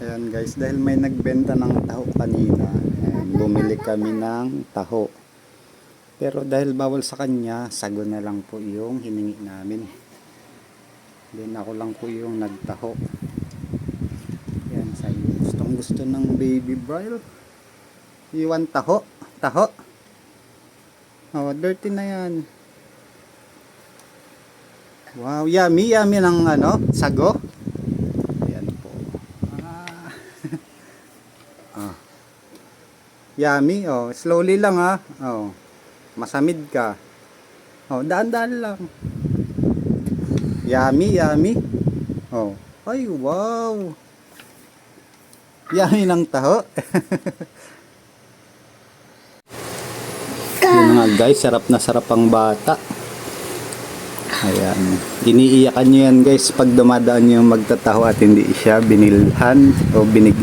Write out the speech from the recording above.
Ayan guys, dahil may nagbenta ng taho kanina, ayan, bumili kami ng taho. Pero dahil bawal sa kanya, sago na lang po yung hiningi namin. Then ako lang po yung nagtaho. Ayan, sa gustong gusto ng baby Braille. Iwan taho. Taho. Oh, dirty na yan. Wow, yummy, yummy ng ano, sago. Ayan po. Ah. Ah. Yummy, oh. Slowly lang, ha. Oh. Masamid ka. Oh, daan-daan lang. Yummy, yummy. Oh. Ay, wow. Yummy ng taho. Yun nga guys, sarap na sarap ang bata. Ayan. Iniiyakan nyo yan guys pag dumadaan yung magtataho at hindi siya binilhan o binig